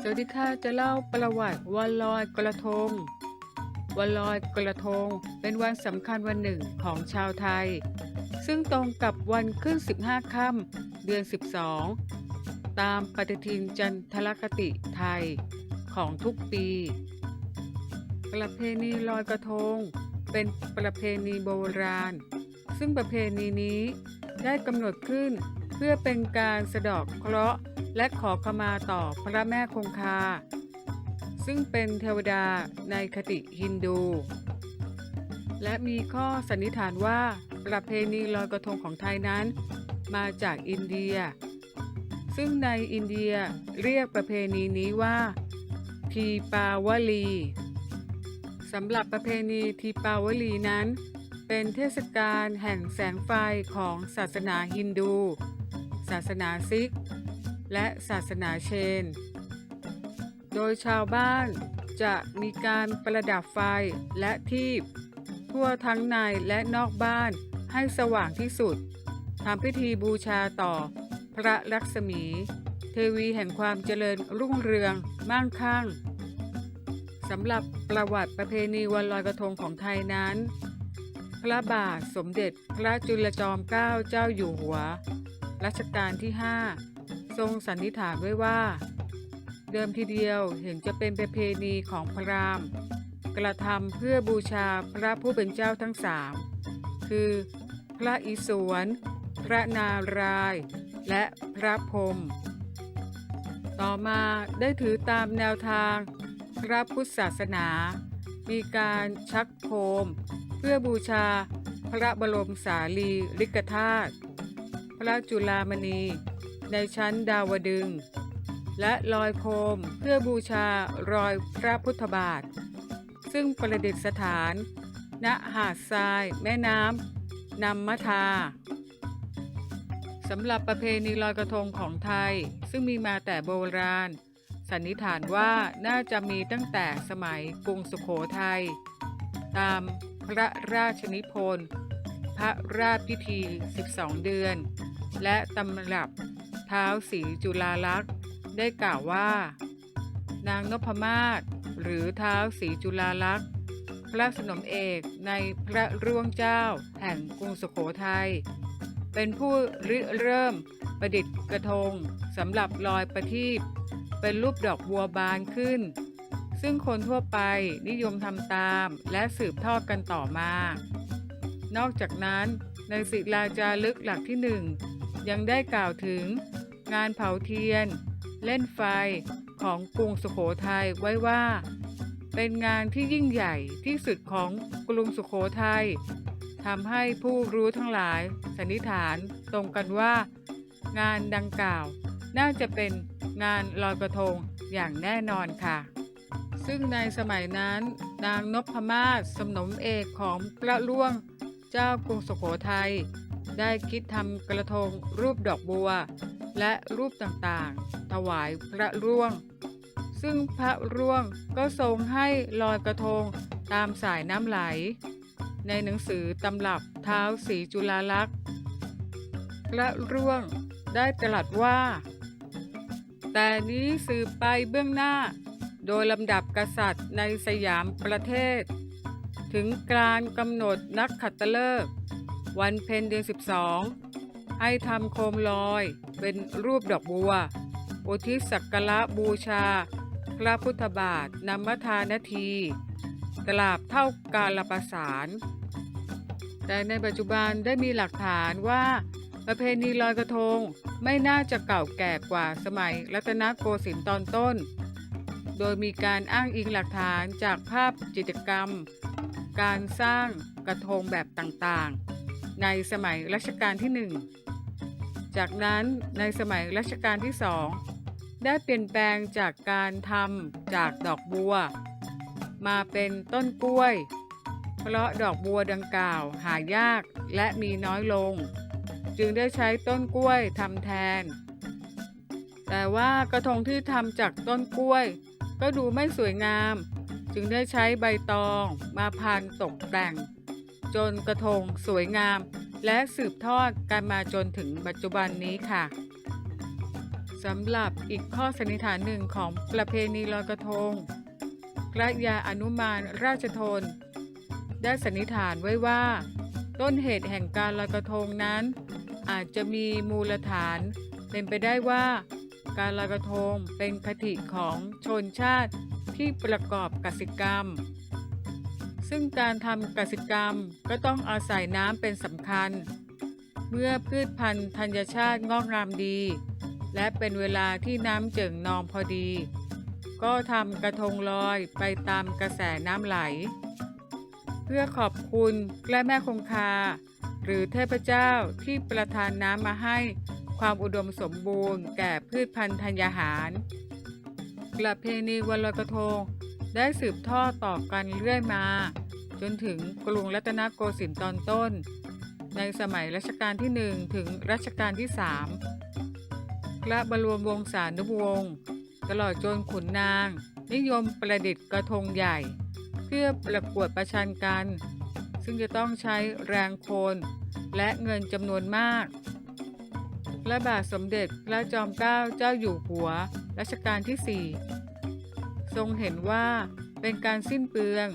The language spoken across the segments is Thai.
สวัสดีค่ะจะเล่าประวัติวันลอยกระทง วันลอยกระทงเป็นวันสำคัญวันหนึ่งของชาวไทย ซึ่งตรงกับวันขึ้น 15 ค่ำเดือน 12 ตามปฏิทินจันทรคติไทยของทุกปี ประเพณีลอยกระทง เป็นประเพณีโบราณ ซึ่งประเพณีนี้ได้กำหนดขึ้นเพื่อเป็นการสะดอกเคราะห์ และขอขมาต่อพระแม่คงคา ซึ่งเป็นเทวดาในคติฮินดู และมีข้อสันนิษฐานว่าประเพณีลอยกระทงของไทยนั้นมาจากอินเดีย ซึ่งในอินเดียเรียกประเพณีนี้ว่าทีปาวลีสำหรับประเพณีทีปาวลีนั้น เป็นเทศกาลแห่งแสงไฟของศาสนาฮินดู ศาสนาซิก และศาสนาเชน โดยชาวบ้านจะมีการประดับไฟและทีปทั่วทั้งในและนอกบ้านให้สว่างที่สุดทำพิธีบูชาต่อ พระลักษมี เทวีแห่งความเจริญรุ่งเรืองมั่งคั่งสำหรับประวัติประเพณีวันลอยกระทงของไทยนั้น พระบาทสมเด็จพระจุลจอมเกล้าเจ้าอยู่หัว รัชกาลที่ 5 ทรงสันนิษฐานไว้ว่า เดิมทีเดียวเห็นจะเป็นประเพณีของพราหมณ์ กระทำเพื่อบูชาพระผู้เป็นเจ้าทั้งสามคือ พระอิศวร พระนารายณ์และพระพรหมต่อมาได้ถือตามแนวทางพระพุทธศาสนา มีการชักโคม เพื่อบูชาพระบรมสารีริกธาตุพระจุลามณี ในชั้นดาวดึง และลอยโคมเพื่อบูชารอยพระพุทธบาท ซึ่งประดิษฐาน ณหาดทราย แม่น้ำนำมทาสำหรับประเพณีลอยกระทงของไทย ซึ่งมีมาแต่โบราณ สันนิษฐานว่าน่าจะมีตั้งแต่สมัยกรุงสุขโขทัยตามพระราชนิพนธ์ พระราชพิธี 12 เดือน และตำรับ ท้าสีจุฬาลักษณ์ได้กล่าวว่า นางนพมาศหรือเท้าสีจุฬาลักษณ์พระสนมเอกในพระร่วงเจ้าแห่งกรุงสุขโขทัยเป็นผู้ริเริ่มประดิษฐ์กระทงสำหรับลอยประทีปเป็นรูปดอกบัวบานขึ้น ซึ่งคนทั่วไปนิยมทำตามและสืบทอดกันต่อมา นอกจากนั้นในศิลาจารึกหลักที่หนึ่งยังได้กล่าวถึง งานเผาเทียน เล่นไฟของกรุงสุขโขทัยไว้ว่า เป็นงานที่ยิ่งใหญ่ที่สุดของกรุงสุขโขทัยทำให้ผู้รู้ทั้งหลายสันนิษฐานตรงกันว่า งานดังกล่าว น่าจะเป็นงานลอยกระทงอย่างแน่นอนค่ะ ซึ่งในสมัยนั้น นางนพมาศสนมเอกของพระล่วงเจ้ากรุงสุโขทัยได้คิดทำกระทงรูปดอกบัว และรูปต่างๆ ถวายพระร่วง ซึ่งพระร่วงก็ทรงให้ลอยกระทงตามสายน้ำไหล ในหนังสือตำรับเท้าสีจุฬาลักษณ์ พระร่วงได้ตรัสว่า แต่นี้สืบไปเบื้องหน้า โดยลำดับกษัตริย์ในสยามประเทศ ถึงการกำหนดนักขัตฤกษ์วันเพ็ญเดือน12 ให้ทำโคมลอย เป็นรูปดอกบัว อุทิศสักการะบูชา พระพุทธบาทนำมทานาทีกราบเท่ากาลประสาน แต่ในปัจจุบันได้มีหลักฐานว่า ประเพณีลอยกระทงไม่น่าจะเก่าแก่กว่าสมัยรัตนโกสินทร์ตอนต้น โดยมีการอ้างอิงหลักฐานจากภาพจิตรกรรม การสร้างกระทงแบบต่างๆ ในสมัยรัชกาลที่หนึ่ง จากนั้นในสมัยรัชกาลที่สองได้เปลี่ยนแปลงจากการทำจากดอกบัว มาเป็นต้นกล้วย เพราะดอกบัวดังกล่าวหายากและมีน้อยลง จึงได้ใช้ต้นกล้วยทำแทน แต่ว่ากระทงที่ทำจากต้นกล้วย ก็ดูไม่สวยงาม จึงได้ใช้ใบตองมาพันตกแต่ง จนกระทงสวยงาม และสืบทอดกันมาจนถึงปัจจุบันนี้ค่ะสำหรับอีกข้อสันนิษฐานหนึ่งของประเพณีลอยกระทงพระยาอนุมานราชทน ได้สันนิษฐานไว้ว่า ต้นเหตุแห่งการลอยกระทงนั้น อาจจะมีมูลฐาน เป็นไปได้ว่าการลอยกระทงเป็นคติของชนชาติที่ประกอบกสิกรรม ซึ่งการทำกสิกรรมก็ต้องอาศัยน้ำเป็นสำคัญ เมื่อพืชพันธุ์ธัญชาติงอกงามดี และเป็นเวลาที่น้ำเจิ่งนองพอดี ก็ทำกระทงลอยไปตามกระแสน้ำไหล เพื่อขอบคุณพระแม่คงคา หรือเทพเจ้าที่ประทานน้ำมาให้ความอุดมสมบูรณ์แก่พืชพันธุ์ธัญญาหาร ประเพณีวันลอยกระทง ได้สืบทอดต่อกันเรื่อยมา จนถึงกรุงรัตนโกสินทร์ตอนต้น ในสมัยรัชกาลที่หนึ่งถึงรัชกาลที่สามพระบรมวงศานุวงศ์ตลอดจนขุนนาง นิยมประดิษฐ์กระทงใหญ่ เพื่อประกวดประชันกัน ซึ่งจะต้องใช้แรงโคนและเงินจำนวนมาก พระบาทสมเด็จพระจอมเกล้าเจ้าอยู่หัวรัชกาลที่ 4 ทรงเห็นว่าเป็นการสิ้นเปลือง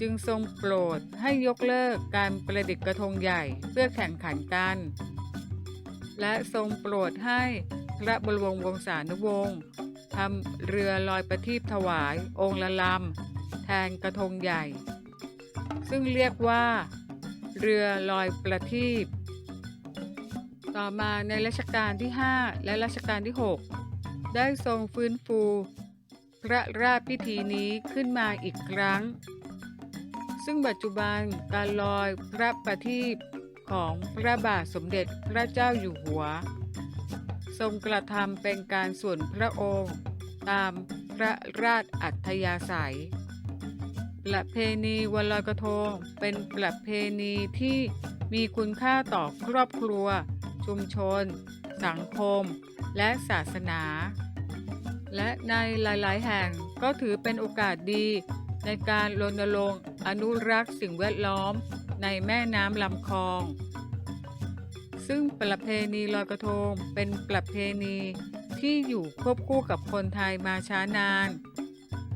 จึงทรงโปรดให้ยกเลิกการประดิษฐ์กระทงใหญ่เพื่อแข่งขันกัน และทรงโปรดให้พระบรมวงศานุวงศ์ทำเรือลอยประทีปถวายองค์ละลำแทนกระทงใหญ่ ซึ่งเรียกว่า เรือลอยประทีปต่อมาในรัชกาลที่ 5 และรัชกาลที่ 6 ได้ทรงฟื้นฟู พระราชพิธีนี้ขึ้นมาอีกครั้ง ซึ่งปัจจุบันการลอยพระประทีปของพระบาทสมเด็จพระเจ้าอยู่หัว ทรงกระทำเป็นการส่วนพระองค์ตามพระราชอัธยาศัยประเพณีวันลอยกระทงเป็นประเพณีที่มีคุณค่าต่อครอบครัว ชุมชน สังคม และศาสนา และในหลาย ๆ แห่งก็ถือเป็นโอกาสดี ในการรณรงค์อนุรักษ์สิ่งแวดล้อมในแม่น้ำลำคลอง ซึ่งประเพณีลอยกระทงเป็นประเพณีที่อยู่ควบคู่กับคนไทยมาช้านาน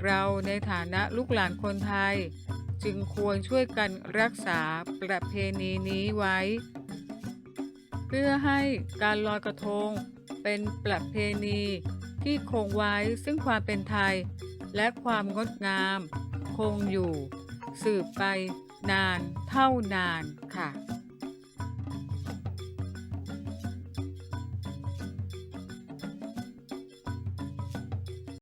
เราในฐานะลูกหลานคนไทย จึงควรช่วยกันรักษาประเพณีนี้ไว้ เพื่อให้การลอยกระทงเป็นประเพณี ที่คงไว้ซึ่งความเป็นไทย และความงดงาม คงอยู่ สืบไปนานเท่านานค่ะ